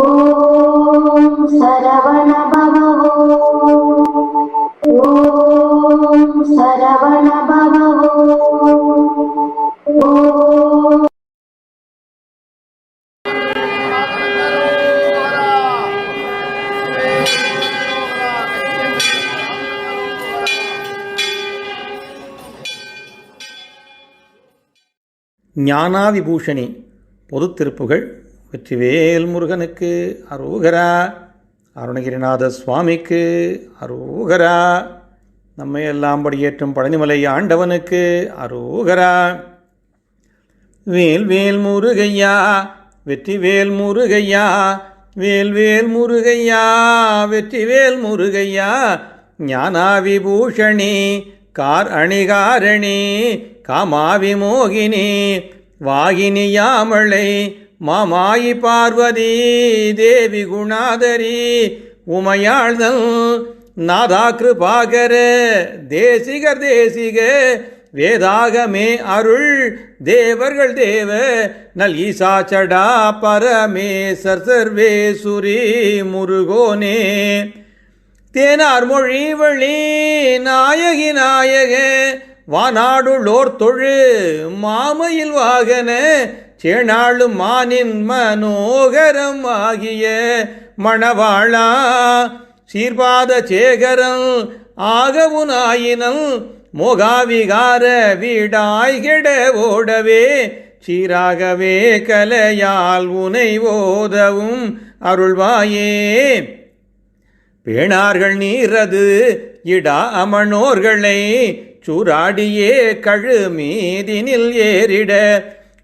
ஓம் சரவண பவோ ஓம் சரவண பவோ ஓம் ஞானாவிபூஷணி பொது திருப்புகள் வெற்றிவேல் முருகனுக்கு அரோகரா அருணகிரிநாத சுவாமிக்கு அரோகரா நம்மை எல்லாம் படியேற்றும் பழனிமலை ஆண்டவனுக்கு அரோகரா. வேல் வேல் முருகையா வெற்றிவேல் முருகையா வேல் வேல் முருகையா வெற்றிவேல் முருகையா ஞானாவிபூஷணி கார் அணிகாரணி காமாவிமோகினி வாகினியாமளை மாமாயி பார்வதி தேவி குணாதரி உமையாழ்தல் நாதா கிருபாகர தேசிகர் தேசிக வேதாகமே அருள் தேவர்கள் தேவ நல் ஈசாச்சடா பரமேசர் சர்வேசுரி முருகோனே. தேனார் மொழி வழி நாயகி நாயக வானாடுள்ளோர் தொழு மாமையில் வாகன சேனாளும் மானின் மனோகரம் ஆகிய மணவாளா சீர்பாத சேகரம் ஆகவுனாயினம் மோகாவிகார வீடாய்கெட ஓடவே சீராகவே கலையால் உனை ஓதவும் அருள்வாயே. பேணார்கள் நீரது இடா அமனோர்களை சுராடியே கழு மீதினில் ஏறிட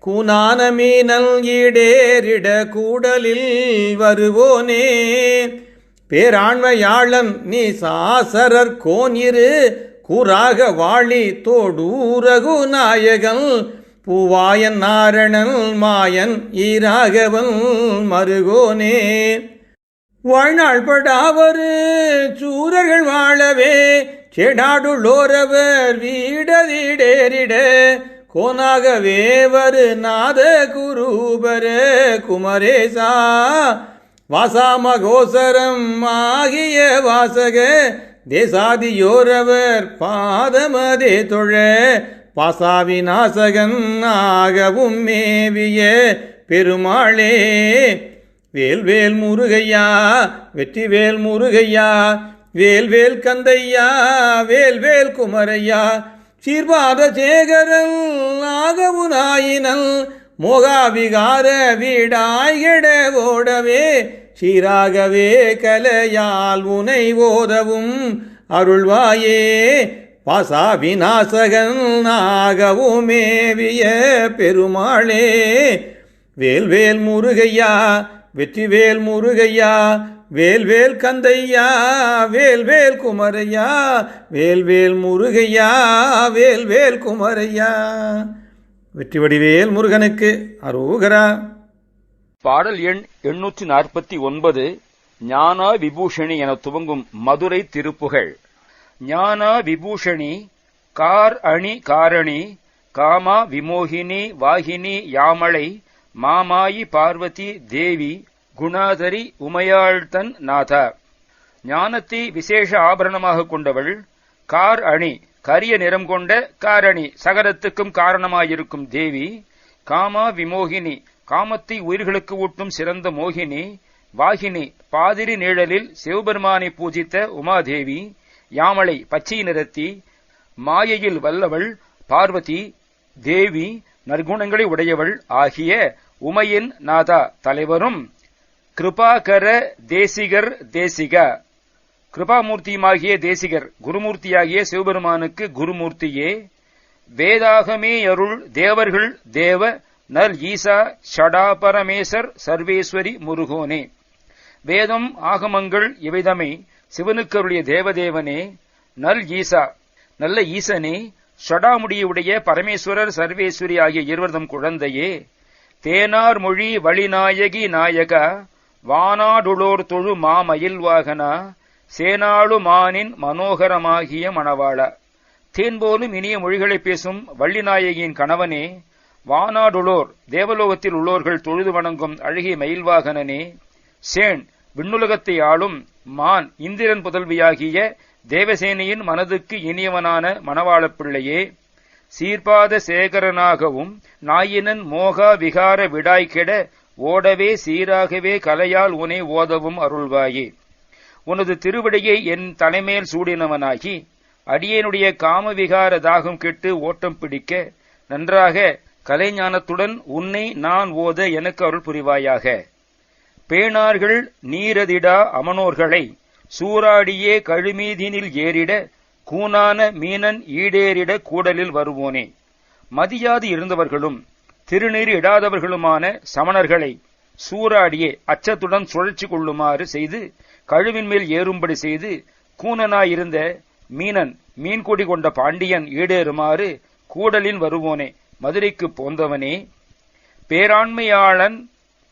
கூனான மீனல் ஈடேறிட கூடலில் வருவோனே. பேராண்மையாளன் நீ சாசரர் கோனிரு கூறாக வாழி தோடூரகு நாயகன் பூவாயன் நாரணன் மாயன் ஈராகவன் மருகோனே. வாழ்நாள் படாவரு சூரர்கள் வாழவே கேடாடுள்ளோரவர் வீடதிடேரிட கோனாகவே வரு நாத குரூபர குமரேசா. வாசாமகோசரம் ஆகிய வாசக தேசாதியோரவர் பாதமதே தொழ பாசாவிநாசகன் ஆகவும் மேவிய பெருமாளே. வேல்வேல் முருகையா வெற்றிவேல் முருகையா வேல் வேல் கந்தையா வேல் வேல் குமரையா சீர்பாத சேகரன் ஆகவுனாயினல் மோகாவிகார வீடாய்கெட ஓடவே சீராகவே கலையால் உனை ஓதவும் அருள்வாயே பாசா விநாசகன் ஆகவுமேவிய பெருமாளே. வேல்வேல் முருகையா வெற்றிவேல் முருகையா வேல்வேல் கந்தையா வேல்வேல் குமரையா வேல்வேல் முருகையா வேல்வேல் குமரையா. வெற்றி வடிவேல் முருகனுக்கு அரோகரா. பாடல் எண் எண்ணூற்றி நாற்பத்தி ஒன்பது ஞானா விபூஷணி என துவங்கும் மதுரை திருப்புகழ். ஞானா விபூஷணி கார் அணி காரணி காமா விமோகினி வாகினி யாமளை மாமாயி பார்வதி தேவி குணாதரி உமையாள்தன் நாதா. ஞானத்தை விசேஷ ஆபரணமாக கொண்டவள் கார் அணி கரிய நிறம் கொண்ட காரணி சகலத்துக்கும் காரணமாயிருக்கும் தேவி காமா விமோகினி காமத்தை உயிர்களுக்கு ஊட்டும் சிறந்த மோகினி வாகினி பாதிரி நிழலில் சிவபெருமானை பூஜித்த உமாதேவி யாமலை பச்சை நிறத்தி மாயையில் வல்லவள் பார்வதி தேவி நற்குணங்களை உடையவள் ஆகிய உமையின் நாதா தலைவரும் கிருபாகர தேசிகர் தேசிக. கிருபாமூர்த்தியுமாகிய தேசிகர் குருமூர்த்தியாகிய சிவபெருமானுக்கு குருமூர்த்தியே. வேதாகமே அருள் தேவர்கள் தேவ நல் ஈசா ஷடா பரமேசர் சர்வேஸ்வரி முருகோனே. வேதம் ஆகமங்கள் இவைதமை சிவனுக்கருடைய தேவதேவனே நல் ஈசா நல்ல ஈசனே ஷடாமுடியுடைய பரமேஸ்வரர் சர்வேஸ்வரி ஆகிய இருவர்தம் குழந்தையே. தேனார் மொழி வழிநாயகி நாயகா வானாடுளோர் தொழு மாமயில் வாகனா சேனாளு மானின் மனோகரமாகிய மணவாள. தேன் போலும் இனிய மொழிகளை பேசும் வள்ளிநாயகியின் கணவனே வானாடுளோர் தேவலோகத்தில் உள்ளோர்கள் தொழுது வணங்கும் அழகிய மயில்வாகனனே சேன் விண்ணுலகத்தை ஆளும் மான் இந்திரன் புதல்வியாகிய தேவசேனையின் மனதுக்கு இனியவனான மணவாளப் பிள்ளையே சீர்பாத சேகரனாகவும் நாயினன் மோகா விகார விடாய்கெட ஓடவே சீராகவே கலையால் உனை ஓதவும் அருள்வாயே. உனது திருவடியை என் தலைமேல் சூடினவனாகி அடியேனுடைய காமவிகார தாகம் கெட்டு ஓட்டம் பிடிக்க நன்றாக கலைஞானத்துடன் உன்னை நான் ஓத எனக்கு அருள் புரிவாயாக. பேணார்கள் நீரதிடா அமனோர்களை சூறாடியே கழுமீதினில் ஏறிட கூனான மீனன் ஈடேறிட கூடலில் வருவோனே. மதியாது இருந்தவர்களும் திருநீர் இடாதவர்களுமான சமணர்களை சூறாடியே அச்சத்துடன் சுழற்சி கொள்ளுமாறு செய்து கழுவின் மேல் ஏறும்படி செய்து கூனனாயிருந்த மீனன் மீன்கொடி கொண்ட பாண்டியன் ஈடேறுமாறு கூடலின் வருவோனே மதுரைக்கு போந்தவனே. பேராண்மையாளன்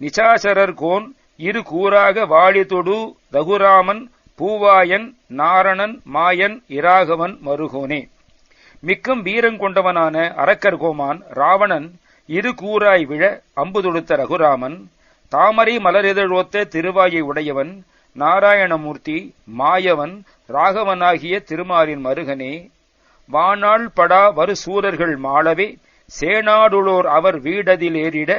நிசாசரர் கோன் இரு கூறாக வாழிதொடு ரகுராமன் பூவாயன் நாரணன் மாயன் இராகவன் மருகோனே. மிக்கும் வீரங் கொண்டவனான அரக்கர் கோமான் ராவணன் இரு கூறாய் விழ அம்பு தொடுத்த ரகுராமன் தாமரை மலரிதழோத்த திருவாயை உடையவன் நாராயணமூர்த்தி மாயவன் ராகவனாகிய திருமாலின் மருகனே வானாள் படா வரு சூரர்கள் மாளவே சேனாடுளோர் அவர் வீடதில் ஏறிட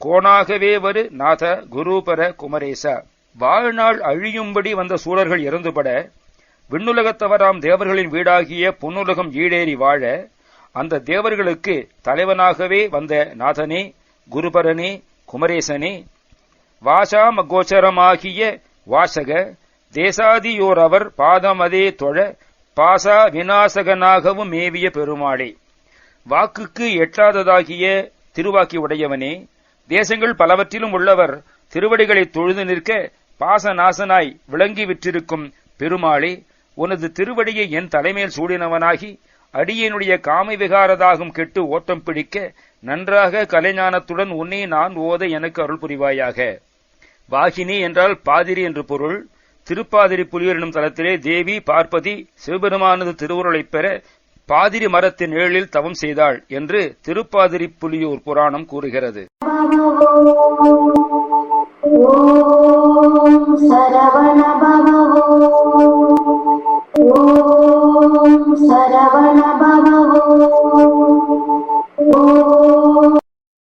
கோணாகவே வரு நாத குருபர குமரேசா. வாழ்நாள் அழியும்படி வந்த சூரர்கள் இறந்துபட விண்ணுலகத்தவராம் தேவர்களின் வீடாகிய பொன்னுலகம் ஈடேறி வாழ அந்த தேவர்களுக்கு தலைவனாகவே வந்த நாதனே குருபரனே குமரேசனே வாசாமகோச்சரமாகிய வாசக தேசாதியோர் அவர் பாதமதே தொழ பாசா விநாசகனாகவும் மேவிய பெருமாளே. வாக்குக்கு எட்டாததாகிய திருவாக்கி உடையவனே தேசங்கள் பலவற்றிலும் உள்ளவர் திருவடிகளை தொழுது நிற்க பாசநாசனாய் விளங்கி விற்றிருக்கும் பெருமாளே உனது திருவடியை என் தலைமேல் சூடினவனாகி அடியினுடைய காமை விகாரதாகும் கெட்டு ஓட்டம் பிடிக்க நன்றாக கலைஞானத்துடன் உன்னை நான் ஓத எனக்கு அருள் புரிவாயாக. வாகினி என்றால் பாதிரி என்று பொருள். திருப்பாதிரி புலியூர் எனும் தலத்திலே தேவி பார்ப்பதி சிவபெருமானது திருவுருளைப் பெற பாதிரி மரத்தின் நிழலில் தவம் செய்தாள் என்று திருப்பாதிரி புலியூர் புராணம் கூறுகிறது. சரவணப